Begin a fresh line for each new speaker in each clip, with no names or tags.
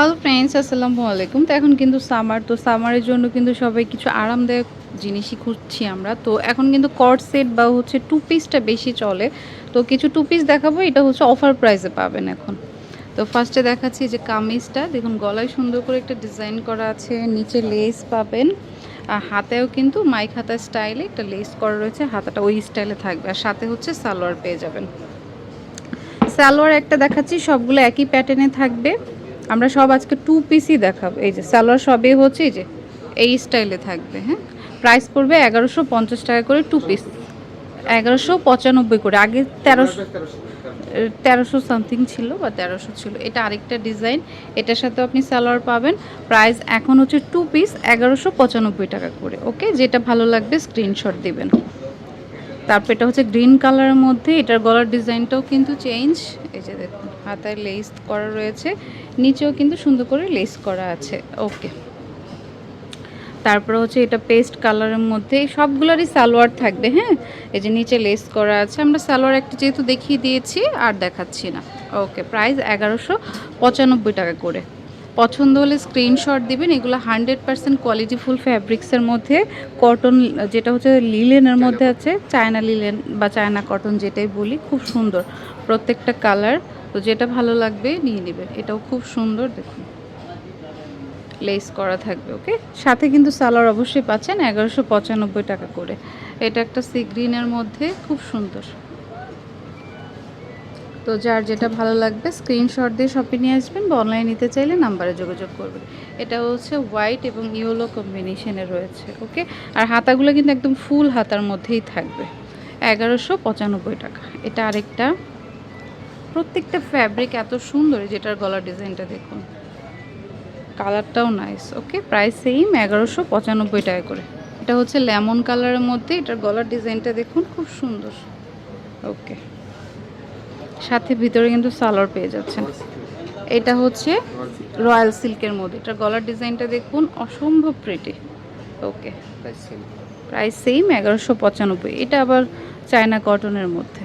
Hello friends আসসালামু আলাইকুম। তো এখন কিন্তু সামার তো সামারের জন্য কিন্তু সবাই কিছু আরামদায়ক জিনিসই খুঁজছি আমরা। তো এখন কিন্তু কট সেট বা হচ্ছে টু পিসটা বেশি চলে। তো কিছু টু পিস দেখাবো, এটা হচ্ছে অফার প্রাইসে পাবেন এখন। তো ফার্স্টে দেখাচ্ছি যে কামিজটা। দেখুন, গলায় সুন্দর করে একটা ডিজাইন করা আছে, নিচে লেস পাবেন। আর হাতেও কিন্তু মাইক হাতা স্টাইলে একটা লেস করা রয়েছে, হাতাটা ওই স্টাইলে থাকবে। আর সাথে হচ্ছে সালোয়ার পেয়ে যাবেন। সালোয়ার একটা দেখাচ্ছি, সবগুলো একই প্যাটার্নে থাকবে। আমরা সব আজকে টু পিসই দেখাবো। এই যে সালোয়ার সবই হচ্ছে এই যে, এই স্টাইলে থাকবে হ্যাঁ? প্রাইস পড়বে এগারোশো পঞ্চাশ টাকা করে টু পিস এগারোশো পঁচানব্বই করে, আগে তেরোশো তেরোশো সামথিং ছিল বা তেরোশো ছিল। এটা আরেকটা ডিজাইন এটার সাথে আপনি সালোয়ার পাবেন। প্রাইস এখন হচ্ছে টু পিস এগারোশো পঁচানব্বই টাকা করে ওকে যেটা ভালো লাগবে স্ক্রিনশট দিবেন। তারপর এটা হচ্ছে গ্রিন কালারের মধ্যে। এটার গলার ডিজাইনটাও কিন্তু চেঞ্জ। এই যে দেখুন, হাতায় লেস করা রয়েছে। নিচেও কিন্তু সুন্দর করে লেস করা আছে। ওকে। তারপরে হচ্ছে এটা পেস্ট কালারের মধ্যে। সবগুলোরই সালোয়ার থাকবে হ্যাঁ? এই যে নিচে লেস করা আছে। আমরা সালোয়ার একটা যেহেতু দেখিয়ে দিয়েছি, আর দেখাচ্ছি না। ওকে, প্রাইস এগারোশো পঁচানব্বই টাকা করে। পছন্দ হলে স্ক্রিনশট দিবেন। এগুলো হান্ড্রেড পার্সেন্ট কোয়ালিটিফুল ফ্যাব্রিক্সের মধ্যে। কটন যেটা হচ্ছে লিলেনের মধ্যে আছে চায়না লিলেন বা চায়না কটন যেটাই বলি, খুব সুন্দর। প্রত্যেকটা কালার তো যেটা ভালো লাগবে নিয়ে নেবেন। এটাও খুব সুন্দর, দেখুন। লেস করা থাকবে ওকে সাথে কিন্তু সালোয়ার অবশ্যই পাচ্ছেন, এগারোশো পঁচানব্বই টাকা করে। এটা একটা সি গ্রিনের মধ্যে, খুব সুন্দর। তো যার যেটা ভালো লাগবে স্ক্রিনশট দিয়ে শপে নিয়ে আসবেন বা অনলাইন নিতে চাইলে নাম্বারে যোগাযোগ করবেন। এটা হচ্ছে হোয়াইট এবং ইয়েলো কম্বিনেশনে রয়েছে ওকে আর হাতাগুলো কিন্তু একদম ফুল হাতার মধ্যেই থাকবে। এগারোশো পঁচানব্বই টাকা। এটা আরেকটা। প্রত্যেকটা ফ্যাব্রিক এত সুন্দর যেটার গলার ডিজাইনটা দেখুন। কালারটাও নাইস ওকে প্রাইস সেম এগারোশো পঁচানব্বই টাকা করে। এটা হচ্ছে লেমন কালারের মধ্যে, এটার গলার ডিজাইনটা দেখুন, খুব সুন্দর। ওকে সাথে ভিতরে কিন্তু সালোয়ার পেয়ে যাচ্ছেন। এটা হচ্ছে রয়্যাল সিল্কের মধ্যে। এটা গলার ডিজাইনটা দেখুন অসম্ভব প্রিটি ওকে প্রাইস সেম এগারোশো পঁচানব্বই। এটা আবার চায়না কটনের মধ্যে।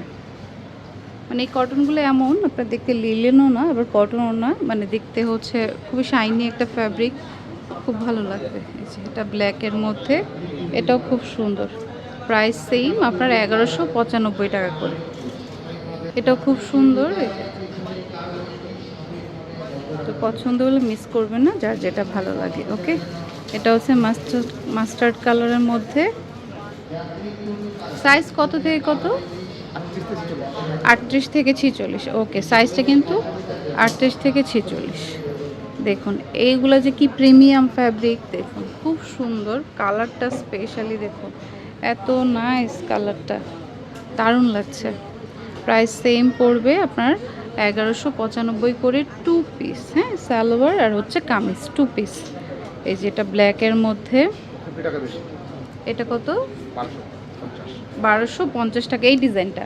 মানে এই কটনগুলো এমন আপনার দেখতে লিলেনও না আবার কটনও না মানে দেখতে হচ্ছে খুবই শাইনি একটা ফ্যাব্রিক খুব ভালো লাগবে। এটা ব্ল্যাকের মধ্যে এটাও খুব সুন্দর। প্রাইস সেম আপনার এগারোশো পঁচানব্বই টাকা করে। এটাও খুব সুন্দর। তো পছন্দ হলে মিস করবেন না, যার যেটা ভালো লাগে ওকে এটা হচ্ছে মাস্টার্ড মাস্টার্ড কালারের মধ্যে। সাইজ কত থেকে কত? আটত্রিশ থেকে ছিচল্লিশ ওকে সাইজটা কিন্তু আটত্রিশ থেকে ছিচল্লিশ। দেখুন, এইগুলো যে কি প্রিমিয়াম ফ্যাব্রিক দেখুন, খুব সুন্দর। কালারটা স্পেশালি দেখুন। এত নাইস কালারটা দারুণ লাগছে। প্রাইস সেম পড়বে আপনার এগারোশো পঁচানব্বই করে টু পিস হ্যাঁ? সালোয়ার আর হচ্ছে কামিজ টু পিস এই যেটা ব্ল্যাকের মধ্যে। এটা কত? বারোশো পঞ্চাশ। টাকা এই ডিজাইনটা।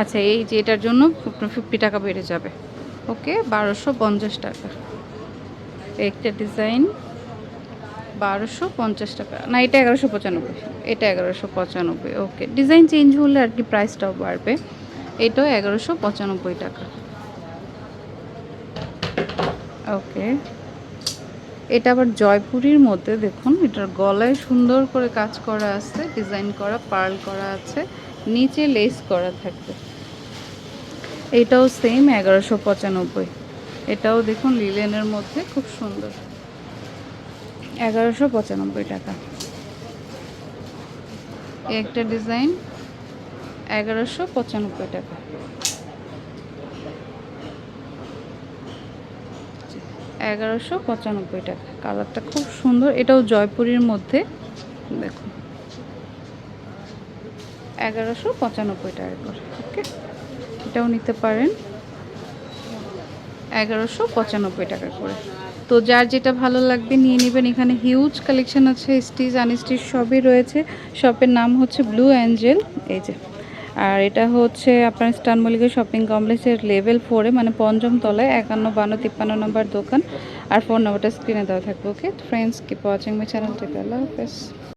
আচ্ছা এই যে এটার জন্য আপনার ফিফটি টাকা বেড়ে যাবে। ওকে বারোশো পঞ্চাশ টাকা। একটা ডিজাইন বারোশো পঞ্চাশ টাকা। না এটা এগারোশো পঁচানব্বই। এটা এগারোশো পঁচানব্বই ওকে ডিজাইন চেঞ্জ হলে আর কি প্রাইসটাও বাড়বে। এটাও এগারোশো পঁচানব্বই টাকা। ওকে। এটা আবার জয়পুরীর মধ্যে, দেখুন, এটার গলায় সুন্দর করে কাজ করা আছে, ডিজাইন করা, পার্ল করা আছে, নিচে লেস করা থাকবে। এটাও সেম এগারোশো পঁচানব্বই। এটাও দেখুন লিলেনের মধ্যে, খুব সুন্দর। এগারোশো পঁচানব্বই টাকা। একটা ডিজাইন। এগারোশো পঁচানব্বই টাকা। এগারোশো পঁচানব্বই টাকা। কালারটা খুব সুন্দর। এটাও জয়পুরীর মধ্যে। দেখুন এগারোশো পঁচানব্বই টাকা করে, ওকে? এটাও নিতে পারেন। এগারোশো পঁচানব্বই টাকা করে। তো যার যেটা ভালো লাগবে নিয়ে নেবেন। এখানে হিউজ কালেকশন আছে। স্টিচ আনস্টিচ সবই রয়েছে। শপের নাম হচ্ছে ব্লু অ্যাঞ্জেল এই যে। আর এটা হচ্ছে আপনার স্টান মল্লিকা শপিং কমপ্লেক্সের লেভেল ফোরে মানে পঞ্চম তলায়, একান্ন, বান্ন, তিপ্পান্ন নম্বর দোকান। আর ফোন নম্বরটা স্ক্রিনে দেওয়া থাকবে okay friends keep watching my channel থেকে আল্লাহ হাফেজ।